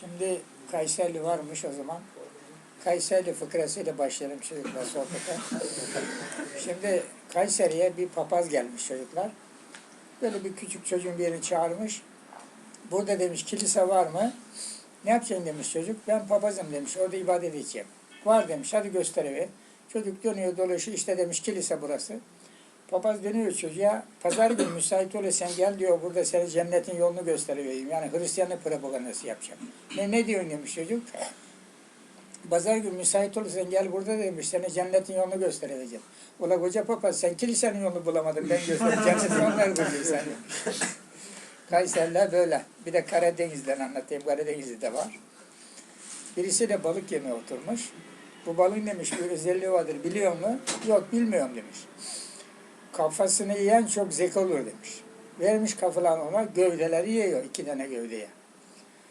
Şimdi Kayserili varmış o zaman. Kayserili fıkrasıyla başlayalım çocuklar sohbete. Şimdi Kayseri'ye bir papaz gelmiş çocuklar. Böyle bir küçük çocuğun birini çağırmış. Burada demiş kilise var mı? Ne yapacaksın demiş çocuk. Ben papazım demiş. Orada ibadet edeceğim. Var demiş. Hadi gösterevi. Çocuk dönüyor dolaşıyor. İşte demiş kilise burası. Papaz dönüyor çocuğa. Pazar günü müsait olursan gel diyor. Burada seni cennetin yolunu göstereyim. Yani Hristiyanlık propagandası yapacağım. Ne, ne diyorsun demiş çocuk. Pazar günü müsait olursan gel burada demiş. Seni cennetin yolunu göstereceğim. Ula koca papaz sen kilisenin yolunu bulamadın. Ben göstereceğim. Cennetin yolunu bulacaksın sen demiş. Kayseriler böyle. Bir de Karadeniz'den anlatayım. Karadeniz'de de var. Birisi de balık yemeye oturmuş. Bu balığın demiş bir özelliği vardır biliyor mu? Yok bilmiyorum demiş. Kafasını yiyen çok zeki olur demiş. Vermiş kafalarını ona gövdeleri yiyor iki tane gövdeye.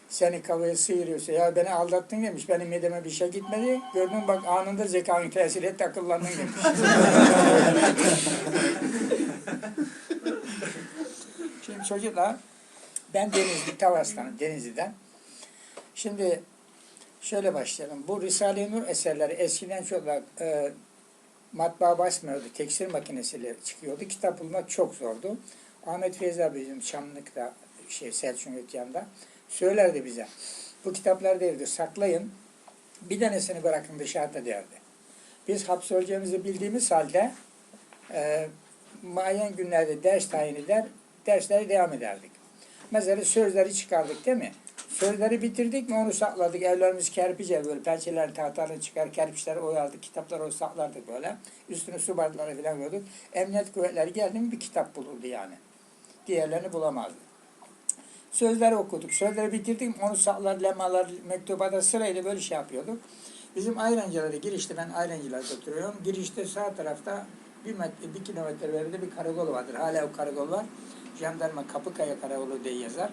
Seni kafayı sıyırıyorsa ya beni aldattın demiş. Benim mideme bir şey gitmedi. Gördün bak anında zekanın tesir etti akıllandın demiş. Şimdi çocuklar ben Denizli, Tavas'tan, Denizli'den. Şimdi şöyle başlayalım. Bu Risale-i Nur eserleri eskiden çok e, matbaa basmıyordu. Tekstil makinesiyle çıkıyordu. Kitap bulmak çok zordu. Ahmet Feyzi bizim Çamlık'ta, şey, Selçuk Ötyan'da söylerdi bize. Bu kitaplar derdi saklayın. Bir tanesini bırakın dışarıda derdi. Biz hapsolacağımızı bildiğimiz halde e, mayen günlerde ders tayin eder, derslere devam ederdik. Mesela sözleri çıkardık değil mi? Sözleri bitirdik mi onu sakladık. Evlerimiz kerpiç böyle pençeler tahtaları çıkar, kerpiçleri oyardık, kitapları o saklardık böyle. Üstüne su bardakları falan koyduk. Emniyet kuvvetleri geldi mi bir kitap bulurdu yani. Diğerlerini bulamazdı. Sözleri okuduk. Sözleri bitirdik mi onu saklar, lemalar, mektubada sırayla böyle şey yapıyorduk. Bizim Ayrancılara girişte ben Ayrancılar'da oturuyorum. Girişte sağ tarafta bir, metre, bir kilometre veride bir karakol vardır. Hala o karakol var. Jandarma Kapıkaya Karakolu diye yazar.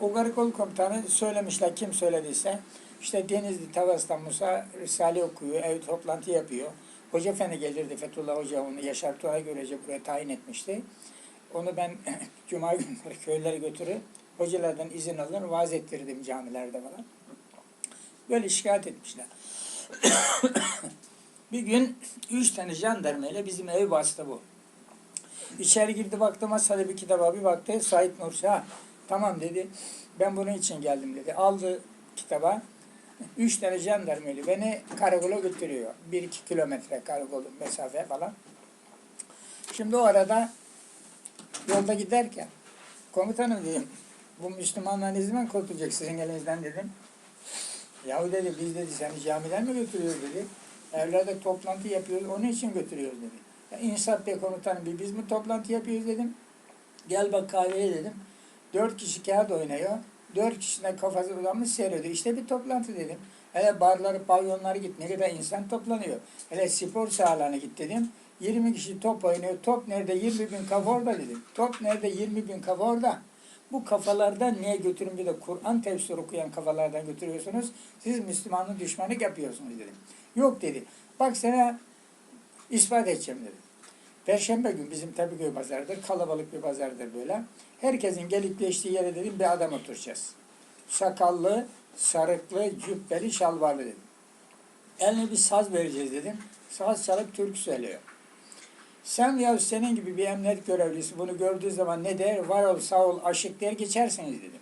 O karakol komutanı söylemişler kim söylediyse. işte Denizli Tavas'tan Musa Risale okuyor, ev toplantı yapıyor. Hoca Efendi gelirdi Fethullah Hoca onu Yaşar Tuğ'a görece buraya tayin etmişti. Onu ben cuma günleri köylere götürüp hocalardan izin alır vaaz ettirdim camilerde falan. Böyle şikayet etmişler. bir gün üç tane jandarmayla bizim ev bastı bu. İçeri girdi baktı masada bir kitaba bir baktı Said Nursi ha tamam dedi ben bunun için geldim dedi. Aldı kitaba üç tane jandarmayla beni karakola götürüyor. Bir iki kilometre karakolun mesafe falan. Şimdi o arada yolda giderken komutanım dedim bu Müslümanlar ne zaman kurtulacak sizin elinizden dedim. Yahu dedi biz dedi seni camiden mi götürüyoruz dedi. Evlerde toplantı yapıyoruz onun için götürüyoruz dedi. Ya insaf be komutanım biz mi toplantı yapıyoruz dedim. Gel bak kahveye dedim. Dört kişi kağıt oynuyor. Dört kişiden kafası uzanmış seyrediyor. İşte bir toplantı dedim. Hele barları, pavyonlara git. Ne kadar insan toplanıyor. Hele spor sahalarına git dedim. 20 kişi top oynuyor. Top nerede? 20 bin kafa orada dedim. Top nerede? 20 bin kafa orada. Bu kafalardan niye götürün bir de Kur'an tefsir okuyan kafalardan götürüyorsunuz? Siz Müslümanın düşmanlık yapıyorsunuz dedim. Yok dedi. Bak sana ispat edeceğim dedi. Perşembe gün bizim Tepeköy pazarıdır. Kalabalık bir pazardır böyle. Herkesin gelip geçtiği yere dedim bir adam oturacağız. Sakallı, sarıklı, cübbeli, şalvarlı dedim. Eline bir saz vereceğiz dedim. Saz çalıp türkü söylüyor. Sen ya senin gibi bir emniyet görevlisi bunu gördüğü zaman ne der? Var ol, sağ ol, aşık der geçersiniz dedim.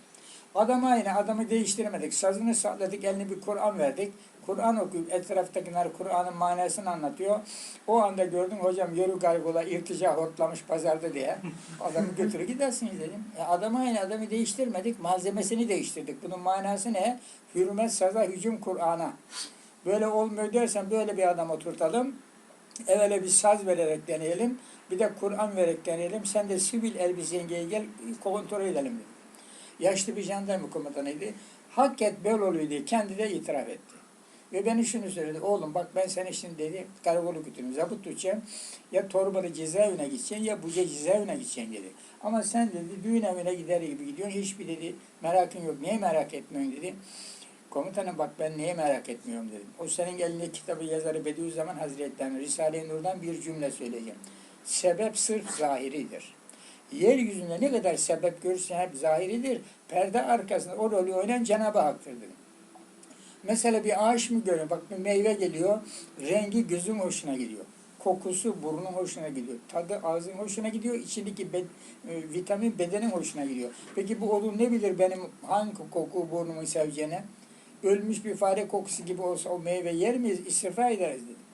Adam aynı, adamı değiştirmedik. Sazını sakladık, eline bir Kur'an verdik. Kur'an okuyup etraftakiler Kur'an'ın manasını anlatıyor. O anda gördüm hocam yürü karakola irtica hortlamış pazarda diye. Adamı götürü gidersiniz dedim. E adam aynı adamı değiştirmedik. Malzemesini değiştirdik. Bunun manası ne? Hürmet saza hücum Kur'an'a. Böyle olmuyor dersen böyle bir adam oturtalım. Evvela bir saz vererek deneyelim. Bir de Kur'an vererek deneyelim. Sen de sivil elbiseye gel, gel kontrol edelim dedim. Yaşlı bir jandarma komutanıydı. Hak et böyle oluyor diye kendi de itiraf etti. Ve beni şunu söyledi. Oğlum bak ben seni şimdi dedi karakolu götürüm. Zabıt tutacağım. Ya Torbalı cezaevine gideceksin ya Buca cezaevine gideceksin dedi. Ama sen dedi düğün evine gider gibi gidiyorsun. Hiçbir dedi merakın yok. Niye merak etmiyorsun dedi. Komutanım bak ben niye merak etmiyorum dedim. O senin elinde kitabı yazarı Bediüzzaman Hazretleri'nin Risale-i Nur'dan bir cümle söyleyeceğim. Sebep sırf zahiridir. Yeryüzünde ne kadar sebep görürsen hep zahiridir. Perde arkasında o rolü oynayan Cenab-ı Hak'tır dedim. Mesela bir ağaç mı görüyor? Bak bir meyve geliyor. Rengi gözün hoşuna gidiyor. Kokusu burnun hoşuna gidiyor. Tadı ağzın hoşuna gidiyor. İçindeki bed- e, vitamin bedenin hoşuna gidiyor. Peki bu odun ne bilir benim hangi koku burnumun seveceğine? Ölmüş bir fare kokusu gibi olsa o meyve yer miyiz? İstifra ederiz dedim.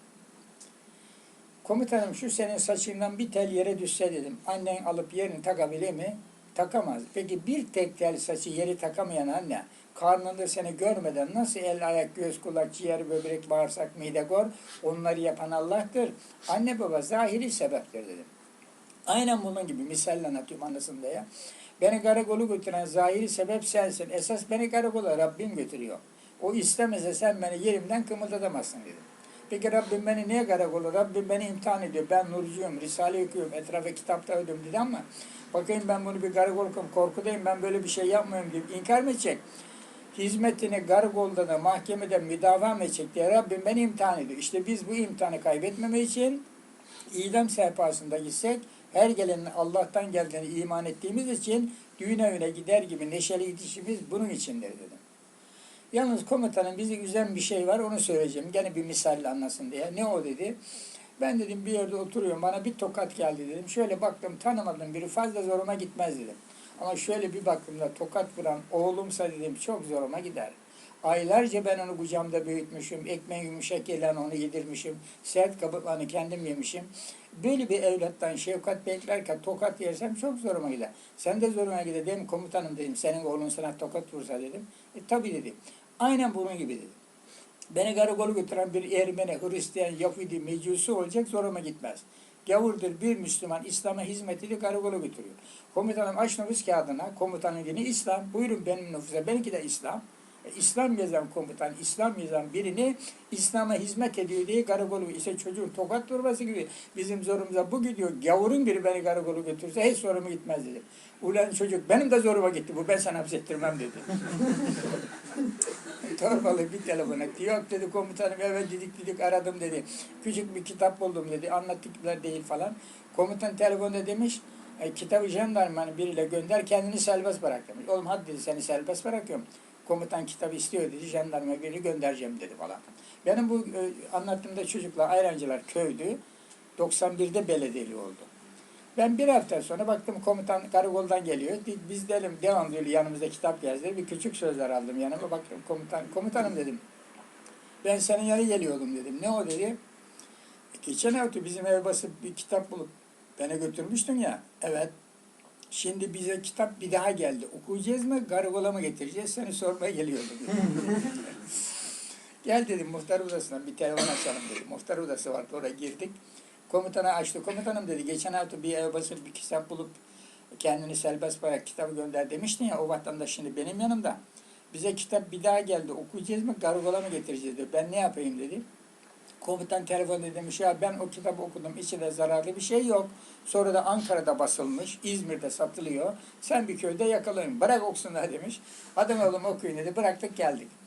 Komutanım şu senin saçından bir tel yere düşse dedim. Annen alıp yerini takabilir mi? Takamaz. Peki bir tek tel saçı yeri takamayan anne karnında seni görmeden nasıl el, ayak, göz, kulak, ciğer, böbrek, bağırsak, mide, gor onları yapan Allah'tır. Anne baba zahiri sebeptir dedim. Aynen bunun gibi misalle anlatıyorum anlasın diye. Beni karakolu götüren zahiri sebep sensin. Esas beni karakola Rabbim götürüyor. O istemese sen beni yerimden kımıldatamazsın dedim. Peki Rabbim beni niye karakolu? Rabbim beni imtihan ediyor. Ben nurcuyum, Risale okuyorum, etrafa kitapta ödüm dedi ama bakayım ben bunu bir karakol korkudayım, ben böyle bir şey yapmıyorum deyip inkar mı edecek? Hizmetini karakolda da mahkemede müdava mı edecek diye Rabbim beni imtihan ediyor. İşte biz bu imtihanı kaybetmeme için idam sehpasında gitsek her gelenin Allah'tan geldiğini iman ettiğimiz için düğün evine gider gibi neşeli gidişimiz bunun içindir dedim. Yalnız komutanın bizi üzen bir şey var onu söyleyeceğim. Gene bir misalle anlasın diye. Ne o dedi? Ben dedim bir yerde oturuyorum bana bir tokat geldi dedim. Şöyle baktım tanımadım biri fazla zoruma gitmez dedim. Ama şöyle bir baktığımda tokat vuran oğlumsa dedim çok zoruma gider. Aylarca ben onu kucağımda büyütmüşüm. Ekmeği yumuşak gelen onu yedirmişim. Sert kabuklarını kendim yemişim. Böyle bir evlattan şefkat beklerken tokat yersem çok zoruma gider. Sen de zoruma gider değil komutanım dedim. Senin oğlun sana tokat vursa dedim. E tabi dedi. Aynen bunun gibi dedi. Beni karakolu götüren bir Ermeni, Hristiyan, Yahudi, Mecusi olacak zoruma gitmez. Gavurdur bir Müslüman İslam'a hizmetiyle karakola götürüyor. Komutanım aç nüfus kağıdına, komutanın dini İslam, buyurun benim nüfusa, benimki de İslam. İslam yazan komutan, İslam yazan birini İslam'a hizmet ediyor diye karakolu, işte çocuğun tokat durması gibi bizim zorumuza bu gidiyor. Gavurun biri beni karakolu götürse hiç zoruma gitmez dedi. Ulan çocuk benim de zoruma gitti bu ben sana hapsettirmem dedi. Torbalı bir telefon etti. Yok dedi komutanım evet dedik dedik aradım dedi. Küçük bir kitap buldum dedi. Anlattıklar değil falan. Komutan telefonda demiş e, kitabı jandarmanın biriyle gönder kendini serbest bırak demiş. Oğlum hadi dedi seni serbest bırakıyorum. Komutan kitabı istiyor dedi. Jandarma birini göndereceğim dedi falan. Benim bu e, anlattığımda çocuklar ayrancılar köydü. 91'de belediyeli oldu. Ben bir hafta sonra baktım komutan karakoldan geliyor. Biz dedim devam diyor yanımızda kitap gezdi. Bir küçük sözler aldım yanıma. Baktım komutan, komutanım dedim. Ben senin yanına geliyordum dedim. Ne o dedi. Geçen hafta bizim ev basıp bir kitap bulup beni götürmüştün ya. Evet. Şimdi bize kitap bir daha geldi. Okuyacağız mı, karakola mı getireceğiz? Seni sormaya geliyordum. dedim. Gel dedim muhtar odasından bir telefon açalım dedim. Muhtar odası vardı oraya girdik. Komutana açtı. Komutanım dedi geçen hafta bir ev basıp bir kitap bulup kendini serbest bırak kitabı gönder demiştin ya o vatandaş şimdi benim yanımda. Bize kitap bir daha geldi okuyacağız mı karakola mı getireceğiz dedi. Ben ne yapayım dedi. Komutan telefonda demiş ya ben o kitabı okudum içinde zararlı bir şey yok. Sonra da Ankara'da basılmış, İzmir'de satılıyor. Sen bir köyde yakalayın bırak okusunlar demiş. Adam oğlum okuyun dedi bıraktık geldik.